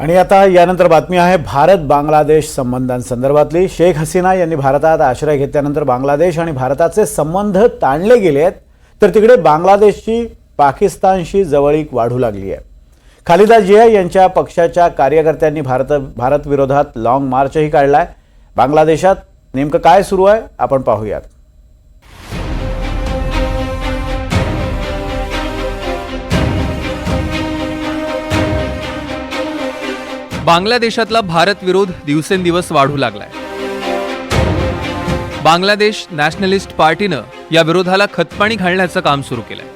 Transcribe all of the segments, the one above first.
आणि आता यानंतर बातमी आहे भारत बांगलादेश संबंधांसंदर्भातली. शेख हसीना यांनी भारतात आश्रय घेतल्यानंतर बांगलादेश आणि भारताचे संबंध ताणले गेले आहेत. तर तिकडे बांगलादेशची पाकिस्तानशी जवळीक वाढू लागली आहे. खालिदा जिया यांच्या पक्षाच्या कार्यकर्त्यांनी भारत भारत विरोधात लाँग मार्चही काढला आहे बांगलादेशात नेमकं काय सुरू आहे आपण पाहूयात. बांगलादेशातला भारत विरोध दिवसेंदिवस वाढू लागलाय. बांगलादेश नॅशनलिस्ट पार्टीनं या विरोधाला खतपाणी घालण्याचं काम सुरू केलंय.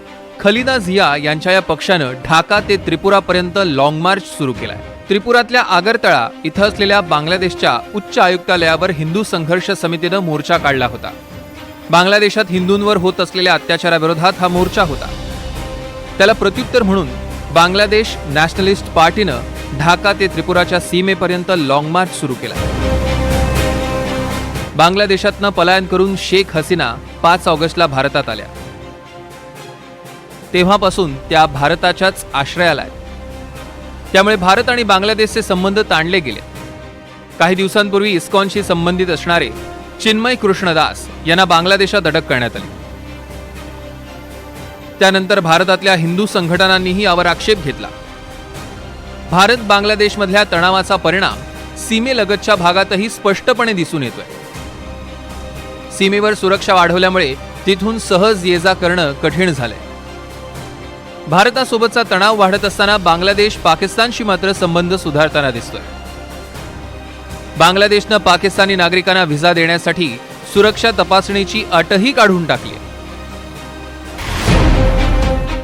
खलिदा झिया यांच्या या पक्षानं ढाका ते त्रिपुरापर्यंत लॉंग मार्च सुरू केलाय. त्रिपुरातल्या आगरतळा इथं असलेल्या बांगलादेशच्या उच्च आयुक्तालयावर हिंदू संघर्ष समितीनं मोर्चा काढला होता. बांगलादेशात हिंदूंवर होत असलेल्या अत्याचाराविरोधात हा मोर्चा होता. त्याला प्रत्युत्तर म्हणून बांगलादेश नॅशनलिस्ट पार्टीनं ढाका ते त्रिपुराच्या सीमेपर्यंत लाँग मार्च सुरू केला. बांगलादेशातनं पलायन करून शेख हसीना पाच ऑगस्टला भारतात आल्या. तेव्हापासून त्या भारताच्याच आश्रयाला आहेत. त्यामुळे भारत आणि बांगलादेशचे संबंध ताणले गेले. काही दिवसांपूर्वी इस्कॉनशी संबंधित असणारे चिन्मय कृष्णदास यांना बांगलादेशात अटक करण्यात आली. त्यानंतर भारतातल्या हिंदू संघटनांनीही यावर आक्षेप घेतला. भारत बांगलादेशमधल्या तणावाचा परिणाम सीमेलगतच्या भागातही स्पष्टपणे दिसून येतोय. सीमेवर सुरक्षा वाढवल्यामुळे तिथून सहज ये जा करणं कठीण झालंय. भारतासोबतचा तणाव वाढत असताना बांगलादेश पाकिस्तानशी मात्र संबंध सुधारताना दिसतोय. बांगलादेशनं पाकिस्तानी नागरिकांना व्हिसा देण्यासाठी सुरक्षा तपासणीची अटही काढून टाकली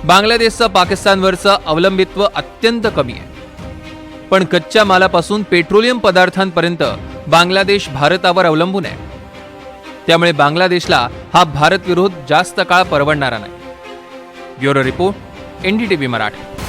बांगलादेशचं पाकिस्तानवरचं अवलंबित्व अत्यंत कमी आहे. पण कच्च्या मालापासून पेट्रोलियम पदार्थांपर्यंत बांगलादेश भारतावर अवलंबून आहे. त्यामुळे बांगलादेशला हा भारत विरोध जास्त काळ परवडणारा नाही. Bureau report NDTV Marathi.